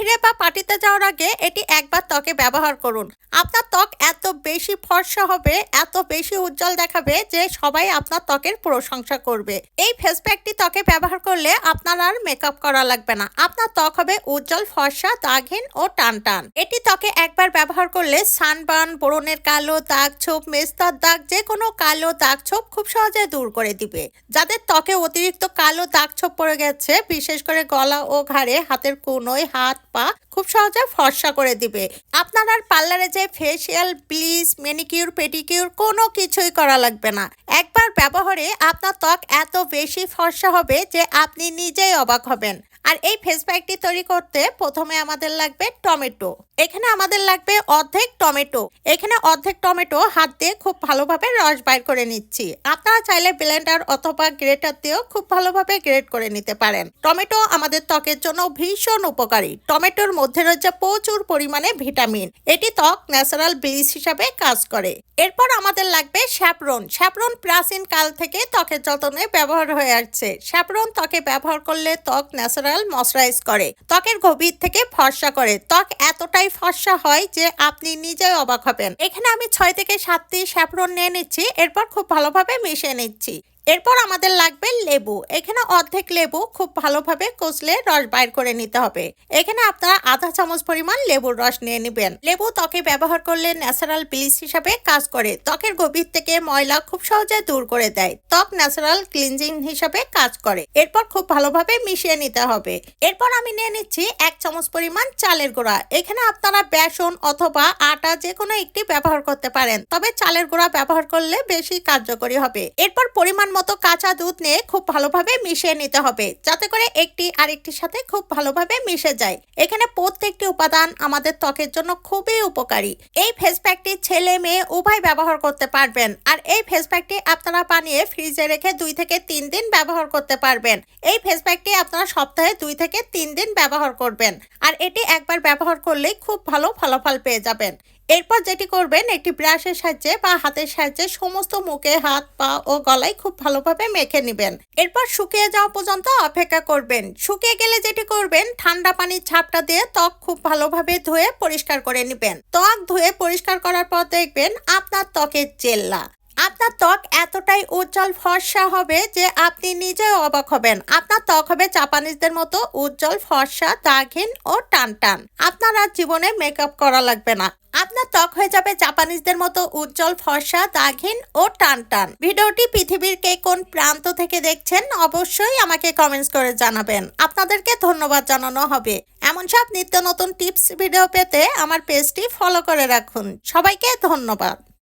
বাহিরে বা পার্টিতে যাওয়ার আগে এটি একবার ত্বকে ব্যবহার করুন। আপনার ত্বক এত বেশি ফর্সা হবে, এত বেশি উজ্জ্বল দেখাবে যে সবাই আপনার ত্বকের প্রশংসা করবে। এই ফেস প্যাকটি ত্বকে ব্যবহার করলে আপনার আর মেকআপ করা লাগবে না। আপনার ত্বক হবে উজ্জ্বল, ফর্সা, দাগহীন ও টান টান এটি ত্বকে একবার ব্যবহার করলে সানবার্ন ব্রণের কালো দাগ ছোপ, মেস্তার দাগ যে কোনো কালো দাগ ছোপ খুব সহজে দূর করে দিবে। যাদের ত্বকে অতিরিক্ত কালো দাগ ছোপ পড়ে গেছে, বিশেষ করে গলা ও ঘাড়ে, হাতের কোনোয়, হাত পা খুব সহজে ফর্সা করে দিবে। আপনার আর পার্লারে যে ফেসিয়াল ব্লিচ মেনিকিউর পেটিকিউর কোনো কিছুই করা লাগবে না। একবার ব্যবহারে আপনার ত্বক এত বেশি ফর্সা হবে যে আপনি নিজেই অবাক হবেন। আর এই ফেস প্যাকটি তৈরি করতে প্রথমে আমাদের লাগবে টমেটো। এখানে আমাদের লাগবে অর্ধেক টমেটো। এখানে অর্ধেক টমেটো হাত দিয়ে খুব ভালোভাবে রস বাইর করে নিচ্ছি। আপনারা চাইলে ব্লেন্ডার অথবা গ্রেটার দিয়েও খুব ভালোভাবে গ্রেট করে নিতে পারেন। টমেটো আমাদের ত্বকের জন্য ভীষণ উপকারী। টমেটোর মধ্যে রয়েছে প্রচুর পরিমাণে ভিটামিন। এটি ত্বক ন্যাচারাল ব্লিচ হিসাবে কাজ করে। এরপর আমাদের লাগবে স্যাপরন। স্যাপরন প্রাচীন কাল থেকে ত্বকের যত্নে ব্যবহার হয়ে আসছে। স্যাপরন ত্বকে ব্যবহার করলে ত্বক ন্যাচারাল ময়শ্চারাইজ করে। ত্বকের গভীর থেকে ফর্সা করে। ত্বক এতটাই ফর্সা হয় যে আপনি নিজেই অবাক হবেন। এখানে আমি ছয় থেকে সাতটি স্যাফরন নিয়ে নিচ্ছি, এরপর খুব ভালোভাবে মিশিয়ে নিচ্ছি। এরপর আমাদের লাগবে লেবু। এখানে অর্ধেক লেবু খুব ভালোভাবে কষলে রস বাইর করে নিতে হবে। এখানে আপনারা আধা চামচ পরিমাণ লেবুর রস নিয়ে নেবেন। লেবু ত্বকে ব্যবহার করলে ন্যাচারাল ব্লিচ হিসাবে কাজ করে। ত্বকের গভীর থেকে ময়লা খুব সহজে দূর করে দেয়। ত্বক ন্যাচারাল ক্লিনজিং হিসাবে কাজ করে। এরপর খুব ভালোভাবে মিশিয়ে নিতে হবে। এরপর আমি নিয়ে নিচ্ছি এক চামচ পরিমাণ চালের গুঁড়া। এখানে আপনারা বেসন অথবা আটা যে কোনো একটি ব্যবহার করতে পারেন। তবে চালের গুঁড়া ব্যবহার করলে বেশি কার্যকরী হবে। এরপর পরিমাণ মতো কাঁচা দুধ নিয়ে খুব ভালোভাবে মিশিয়ে নিতে হবে, যাতে করে একটি আরেকটির সাথে খুব ভালোভাবে মিশে যায়। এখানে প্রত্যেকটি উপাদান আমাদের ত্বকের জন্য খুবই উপকারী। এই ফেস প্যাকটি ছেলে মেয়ে উভয় ব্যবহার করতে পারবেন। আর এই ফেস প্যাকটি আপনারা বানিয়ে ফ্রিজে রেখে দুই থেকে তিন দিন ব্যবহার করতে পারবেন। এই ফেস প্যাকটি আপনারা সপ্তাহে দুই থেকে তিন দিন ব্যবহার করবেন। আর এটি একবার ব্যবহার করলেই খুব ভালো ফলাফল পেয়ে যাবেন। এরপর যেটি করবেন, একটি ব্রাশের সাহায্যে বা হাতের সাহায্যে সমস্ত মুখে হাত, পা ও গলায় খুব ভালোভাবে মেখে নেবেন। এরপর শুকিয়ে যাওয়া পর্যন্ত অপেক্ষা করবেন। শুকিয়ে গেলে যেটি করবেন, ঠান্ডা পানির ছাপটা দিয়ে ত্বক খুব ভালোভাবে ধুয়ে পরিষ্কার করে নেবেন। ত্বক ধুয়ে পরিষ্কার করার পর দেখবেন আপনার ত্বকের জেল্লা। আপনার ত্বক এতটাই উজ্জ্বল ফর্সা হবে যে আপনি নিজেও অবাক হবেন। আপনার ত্বক হবে জাপানিজদের মতো উজ্জ্বল, ফর্সা, দাগহীন ও টান টান আপনার আর জীবনে মেকআপ করা লাগবে না। আপনার ত্বক হয়ে যাবে জাপানিজদের মতো উজ্জ্বল, ফর্সা, দাগহীন ও টান টান ভিডিওটি পৃথিবীর কে কোন প্রান্ত থেকে দেখছেন অবশ্যই আমাকে কমেন্টস করে জানাবেন। আপনাদেরকে ধন্যবাদ জানানো হবে। এমন সব নিত্য নতুন টিপস ভিডিও পেতে আমার পেজটি ফলো করে রাখুন। সবাইকে ধন্যবাদ।